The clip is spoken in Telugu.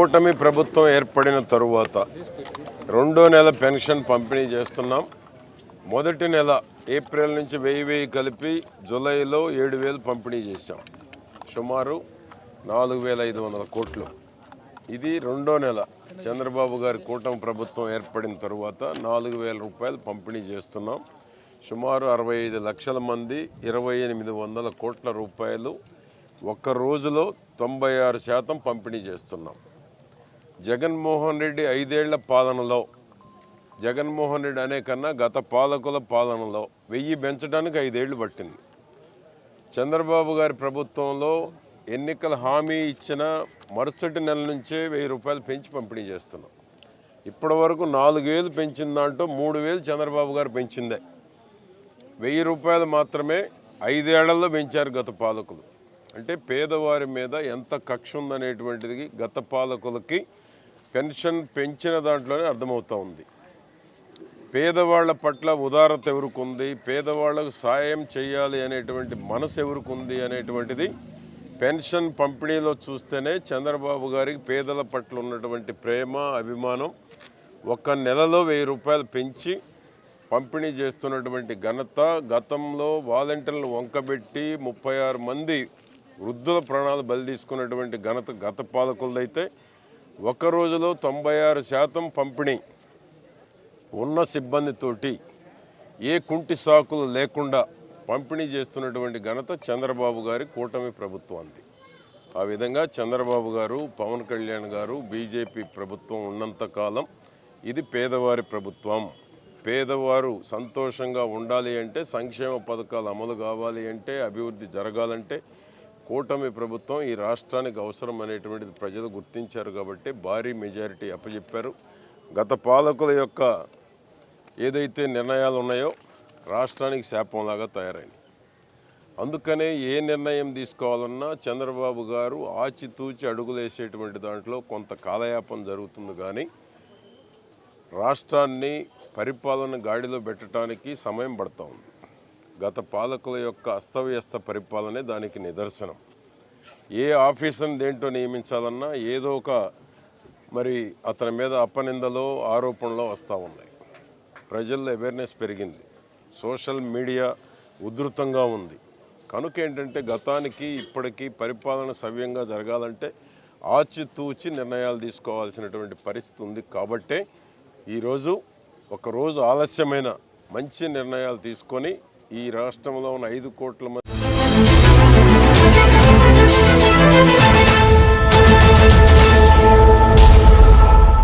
కూటమి ప్రభుత్వం ఏర్పడిన తరువాత రెండో నెల పెన్షన్ పంపిణీ చేస్తున్నాం. మొదటి నెల ఏప్రిల్ నుంచి వెయ్యి వెయ్యి కలిపి జూలైలో ఏడు వేలు పంపిణీ చేశాం. సుమారు నాలుగు వేల ఐదు వందల కోట్లు. ఇది రెండో నెల చంద్రబాబు గారి కూటమి ప్రభుత్వం ఏర్పడిన తరువాత నాలుగు వేల రూపాయలు పంపిణీ చేస్తున్నాం. సుమారు అరవై ఐదు లక్షల మంది ఇరవై ఎనిమిది వందల కోట్ల రూపాయలు ఒక్క రోజులో తొంభై ఆరు శాతం పంపిణీ చేస్తున్నాం. జగన్మోహన్ రెడ్డి ఐదేళ్ళ పాలనలో జగన్మోహన్ రెడ్డి అనే కన్నా గత పాలకుల పాలనలో వెయ్యి పెంచడానికి ఐదేళ్ళు పట్టింది. చంద్రబాబు గారి ప్రభుత్వంలో ఎన్నికల హామీ ఇచ్చిన మరుసటి నెల నుంచే వెయ్యి రూపాయలు పెంచి పంపిణీ చేస్తున్నాం. ఇప్పటి వరకు నాలుగు వేలు పెంచిన దాంట్లో మూడు వేలు చంద్రబాబు గారు పెంచిందే. వెయ్యి రూపాయలు మాత్రమే ఐదేళ్ళలో పెంచారు గత పాలకులు. అంటే పేదవారి మీద ఎంత కక్ష ఉందనేటువంటిది గత పాలకులకి పెన్షన్ పెంచిన దాంట్లోనే అర్థమవుతూ ఉంది. పేదవాళ్ళ పట్ల ఉదారత ఎవరికుంది? పేదవాళ్ళకు సాయం చేయాలి అనేటువంటి మనసు ఎవరికుంది అనేటువంటిది పెన్షన్ పంపిణీలో చూస్తేనే చంద్రబాబు గారికి పేదల పట్ల ఉన్నటువంటి ప్రేమ అభిమానం ఒక్క నెలలో వెయ్యి రూపాయలు పెంచి పంపిణీ చేస్తున్నటువంటి ఘనత గతంలో వాలంటీర్లు వంకబెట్టి ముప్పై ఆరు మంది వృద్ధుల ప్రాణాలు బలి తీసుకున్నటువంటి ఘనత గత పాలకులదైతే ఒక రోజులో తొంభై ఆరు శాతం పంపిణీ ఉన్న సిబ్బందితోటి ఏ కుంటి సాకులు లేకుండా పంపిణీ చేస్తున్నటువంటి ఘనత చంద్రబాబు గారి కూటమి ప్రభుత్వానికి ఆ విధంగా చంద్రబాబు గారు పవన్ కళ్యాణ్ గారు బీజేపీ ప్రభుత్వం ఉన్నంత కాలం ఇది పేదవారి ప్రభుత్వం. పేదవారు సంతోషంగా ఉండాలి అంటే సంక్షేమ పథకాలు అమలు కావాలి అంటే అభివృద్ధి జరగాలంటే కూటమి ప్రభుత్వం ఈ రాష్ట్రానికి అవసరం అనేటువంటిది ప్రజలు గుర్తించారు కాబట్టి భారీ మెజారిటీ అప్పచెప్పారు గత పాలకుల యొక్క ఏదైతే నిర్ణయాలు ఉన్నాయో రాష్ట్రానికి శాపంలాగా తయారైంది అందుకనే ఏ నిర్ణయం తీసుకోవాలన్నా చంద్రబాబు గారు ఆచితూచి అడుగులేసేటువంటి దాంట్లో కొంత కాలయాపం జరుగుతుంది కానీ రాష్ట్రాన్ని పరిపాలన గాడిలో పెట్టడానికి సమయం పడుతూ ఉంది. గత పాలకుల యొక్క అస్తవ్యస్త పరిపాలనే దానికి నిదర్శనం. ఏ ఆఫీసర్ని దేంటో నియమించాలన్నా ఏదో ఒక మరి అతని మీద అపనిందలో ఆరోపణలో వస్తూ ఉన్నాయి. ప్రజల్లో అవేర్నెస్ పెరిగింది. సోషల్ మీడియా ఉధృతంగా ఉంది. కనుక ఏంటంటే గతానికి ఇప్పటికీ పరిపాలన సవ్యంగా జరగాలంటే ఆచితూచి నిర్ణయాలు తీసుకోవాల్సినటువంటి పరిస్థితి ఉంది కాబట్టే ఈరోజు ఒకరోజు ఆలస్యమైన మంచి నిర్ణయాలు తీసుకొని ఈ రాష్ట్రంలో ఉన్న ఐదు కోట్ల మంది